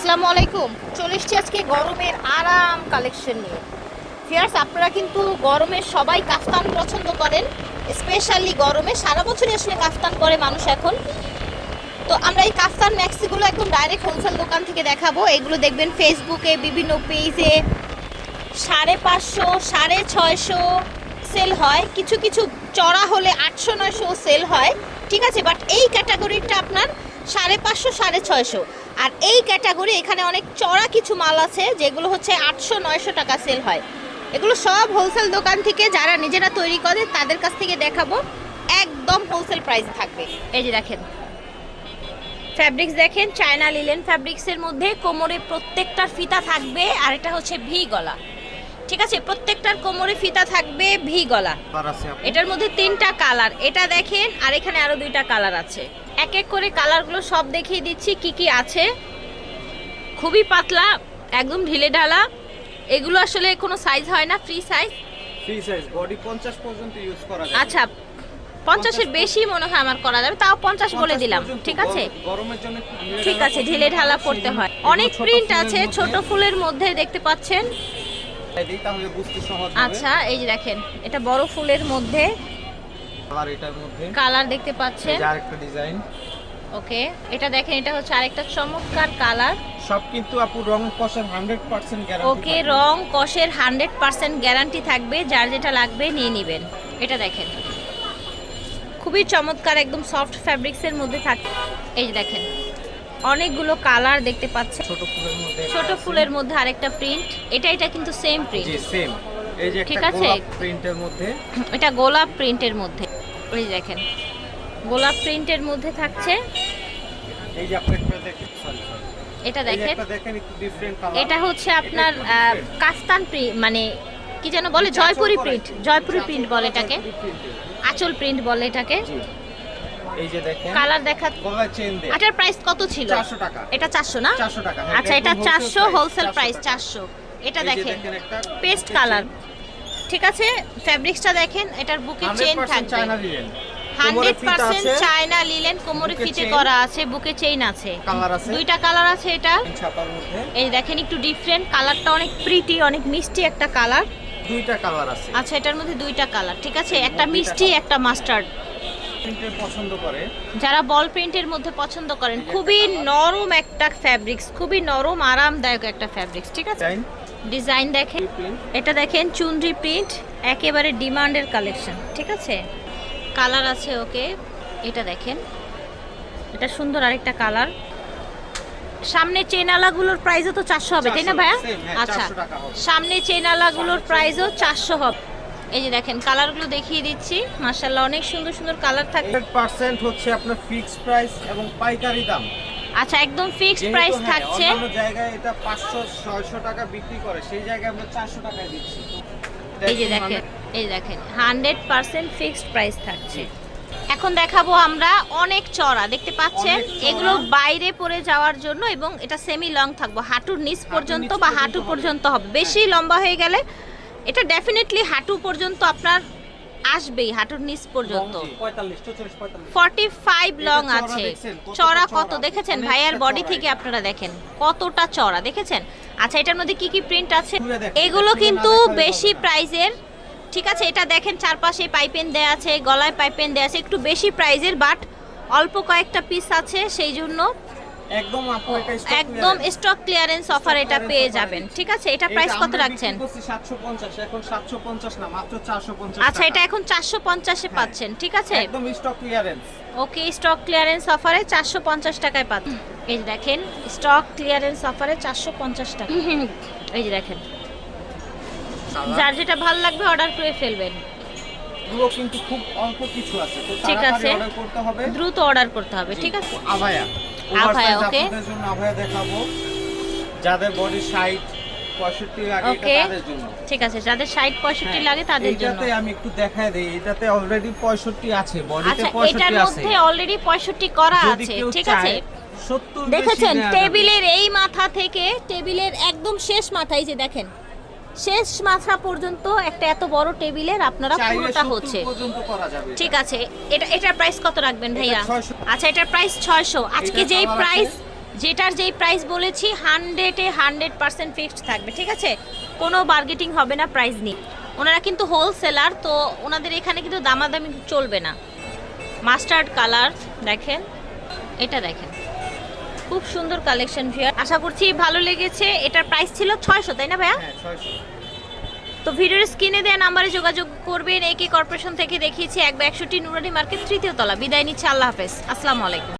আসসালামু আলাইকুম। চলে এসছি আজকে গরমের আরাম কালেকশন নিয়ে। ফিয়ার্স আপনারা কিন্তু গরমে সবাই কাফতান পছন্দ করেন স্পেশালি গরমে। সারা বছরই আসলে কাফতান করে মানুষ এখন। তো আমরা এই কাফতান ম্যাক্সিগুলো একদম ডাইরেক্ট হোলসেল দোকান থেকে দেখাবো। এগুলো দেখবেন ফেসবুকে বিভিন্ন পেজে সাড়ে পাঁচশো, সাড়ে ছয়শো সেল হয়। কিছু কিছু চড়া হলে আটশো, নয়শো সেল হয়। ঠিক আছে বাট এই ক্যাটাগরিটা আপনার সাড়ে পাঁচশো, সাড়ে ছয়শো। আর এই ক্যাটাগরি এখানে অনেক চড়া কিছু মাল আছে যেগুলো হচ্ছে আটশো নয়শো টাকা সেল হয়। এগুলো সব হোলসেল দোকান থেকে যারা নিজেরা তৈরি করে তাদের কাছ থেকে দেখাবো। একদম হোলসেল প্রাইস থাকবে। এই যে দেখেন। ফ্যাব্রিক্স দেখেন চায়না লিলেন ফ্যাব্রিক্সের মধ্যে কোমরে প্রত্যেকটার ফিতা থাকবে আর এটা হচ্ছে ভি গলা। ঠিক আছে? প্রত্যেকটার কোমরে ফিতা থাকবে ভি গলা। এটার মধ্যে তিনটা কালার এটা দেখেন আর এখানে আরও দুইটা কালার আছে। এক এক করে কালারগুলো সব দেখিয়ে দিচ্ছি কি কি আছে। খুবই পাতলা একদম ঢিলে ঢালা। এগুলো আসলে কোনো সাইজ হয় না free size free size body 50 পর্যন্ত ইউজ করা যাবে। আচ্ছা পঞ্চাশের বেশি মনে হয় আমার করা যাবে তাও পঞ্চাশ বলে দিলাম ঠিক আছে? গরমের জন্য ঠিক আছে ঢিলে ঢালা করেন, পড়তে হয়। অনেক প্রিন্ট আছে ছোট ফুলের মধ্যে দেখতে পাচ্ছেন। আচ্ছা এই যে দেখেন এটা বড় ফুলের মধ্যে কালার এটার মধ্যে। কালার দেখতে পাচ্ছেন? যে আরেকটা ডিজাইন ওকে এটা দেখেন এটা হচ্ছে আরেকটা চমৎকার কালার সব কিন্তু আপু রং কষের 100% গ্যারান্টি ওকে রং কষের হান্ড্রেড পার্সেন্ট গ্যারান্টি থাকবে যার যেটা লাগবে নিয়ে নেবেন। এটা দেখেন। খুবই চমৎকার একদম সফট ফ্যাব্রিক্সের মধ্যে থাকে এই যে দেখেন অনেকগুলো কালার দেখতে পাচ্ছেন। ছোট ফুলের মধ্যে ছোট ফুলের মধ্যে আরেকটা প্রিন্ট এটা এটা কিন্তু সেম প্রিন্ট জি সেম এই যে ঠিক একটা আছে। গোলাপ প্রিন্টের মধ্যে। এটা গোলাপ প্রিন্টের মধ্যে। ওই দেখেন গোলাপ প্রিন্টের মধ্যে থাকছে। এই যে আপনি দেখেন সরি সরি এটা দেখেন। এটা হচ্ছে আপনার কাস্তান মানে কি যেন বলে জয়পুরি প্রিন্ট জয়পুরি প্রিন্ট বলে এটাকে। আঁচল প্রিন্ট। বলে এটাকে। এই যে দেখেন কালার দেখা এটার প্রাইস কত ছিল? 400 টাকা। এটা চারশো না? 400 টাকা হ্যাঁ, আচ্ছা এটা একদম চারশো wholesale হোলসেল প্রাইস 400 চারশো। এটা দেখেন। Paste colour. ঠিক আছে ফ্যাব্রিক্সটা দেখেন এটার বুকে চেন 100% থাকবে। হান্ড্রেড পার্সেন্ট চায়না লিলেন কোমরে ফিটে ফিতে করা আছে বুকে চেইন আছে। কালার আছে। দুইটা কালার আছে এটা। এই দেখেন একটু ডিফারেন্ট কালারটা অনেক প্রিটি অনেক মিষ্টি একটা কালার। দুইটা কালার আছে। আচ্ছা এটার মধ্যে দুইটা কালার ঠিক আছে? একটা মিষ্টি একটা মাস্টার্ড পছন্দ করে? যারা বল প্রিন্টের মধ্যে পছন্দ করেন খুবই নরম একটা ফ্যাব্রিক্স খুবই নরম আরামদায়ক একটা ফ্যাব্রিক্স ঠিক আছে? ডিজাইন দেখেন। এটা দেখেন চুনরি প্রিন্ট একেবারে ডিমান্ডের কালেকশন ঠিক আছে? কালার আছে ওকে এটা দেখেন। এটা সুন্দর আরেকটা কালার সামনে চেনালাগুলোর প্রাইসও তো চারশো হবে তাই না ভাইয়া? আচ্ছা। 400 টাকা হবে। সামনে চেনালাগুলোর প্রাইসও চারশো হবে। এই যে দেখেন কালারগুলো দেখিয়ে দিচ্ছি। মার্শাল্লাহ অনেক সুন্দর সুন্দর কালার থাকে 100% হচ্ছে আপনার ফিক্সড প্রাইস এবং পাইকারি দাম। আচ্ছা একদম ফিক্সড যেহেতু প্রাইস হ্যাঁ, থাকছে। অন্যান্য জায়গায় এটা 500 600 টাকা বিক্রি করে সেই জায়গায় আমরা 400 টাকায় দিচ্ছি। এই যে দেখেন এই দেখেন হান্ড্রেড পার্সেন্ট ফিক্সড প্রাইস থাকছে। এখন দেখাবো আমরা অনেক চড়া দেখতে পাচ্ছেন? এগুলো বাইরে পরে যাওয়ার জন্য এবং এটা সেমি লং থাকব। হাঁটুর নিচ পর্যন্ত বা হাঁটু পর্যন্ত হবে। বেশি লম্বা হয়ে গেলে এটা ডেফিনেটলি হাঁটু পর্যন্ত আপনার আসবেই হাঁটুর নিচ পর্যন্ত। 45 44 45 ফর্টি ফাইভ লং আছে। চড়া কত? দেখেছেন? ভাইয়ার বডি থেকে আপনারা দেখেন। কতটা চড়া দেখেছেন? আচ্ছা এটার মধ্যে কি কি প্রিন্ট আছে? এগুলো কিন্তু বেশি প্রাইজের। ঠিক আছে এটা দেখেন চারপাশে পাইপেন দেয়া আছে গলায় পাইপেন দেয়া আছে একটু বেশি প্রাইজের বাট অল্প কয়েকটা পিস আছে সেই জন্য একদম আপু এটা একদম স্টক ক্লিয়ারেন্স অফার এটা পেয়ে যাবেন। ঠিক আছে এটা প্রাইস কত রাখছেন? 750 এখন 750 না মাত্র 450 আচ্ছা এটা এখন চারশো পঞ্চাশে হ্যাঁ। পাচ্ছেন ঠিক আছে? একদম stock clearance okay stock clearance অফারে চারশো পঞ্চাশ টাকায় পাচ্ছেন। এই যে দেখেন স্টক ক্লিয়ারেন্স অফারে চারশো পঞ্চাশ টাকা। এই যে দেখেন। যার যেটা ভালো লাগবে অর্ডার করে ফেলবেন। গুলো কিন্তু খুব অল্প কিছু আছে তো ঠিক তাড়াতাড়ি আছে। অর্ডার করতে হবে। দ্রুত অর্ডার করতে হবে ঠিক আছে? আভায়া। আভায়া, ওভারসাইজ okay. আপনাদের জন্য আভায়া দেখাবো। যাদের বডি 60 65 লাগে এটা Okay. তাদের জন্য। ঠিক আছে যাদের ষাট পঁয়ষট্টি হ্যাঁ, লাগে তাদের জন্য। এইটাতে আমি একটু দেখায় দেই এটাতে অলরেডি 65 আছে বডিতে আচ্ছা 65 এটার মধ্যে অলরেডি পঁয়ষট্টি করা আছে ঠিক আছে? দেখেছেন টেবিলের এই মাথা থেকে টেবিলের একদম শেষ মাথায় যে দেখেন। শেষ মাথা পর্যন্ত একটা এত বড় টেবিলের আপনারা পুরোটা হচ্ছে। ঠিক আছে এটা এটার প্রাইস কত রাখবেন ভাইয়া? 600 আচ্ছা এটার প্রাইস ছয়শো। আজকে যেই প্রাইস যেটার যেই প্রাইস বলেছি হান্ড্রেডে হান্ড্রেড পার্সেন্ট ফিক্সড থাকবে ঠিক আছে? কোনো বার্গেটিং হবে না প্রাইস নিয়ে ওনারা কিন্তু হোলসেলার তো ওনাদের এখানে কিন্তু দামাদামি চলবে না। মাস্টার্ড কালার দেখেন এটা দেখেন। খুব সুন্দর কালেকশন ভিয়ার আশা করছি ভালো লেগেছে। এটার প্রাইস ছিল ছয়শো তাই না ভাইয়া? হ্যাঁ তো ভিডিওর স্ক্রিনে দেওয়া নাম্বারে যোগাযোগ করবেন। একে কর্পোরেশন থেকে দেখিয়েছি এক একষট্টি নুরানি মার্কেট তৃতীয় তলা। বিদায় নিচ্ছে আল্লাহ হাফেজ। আসসালামু আলাইকুম।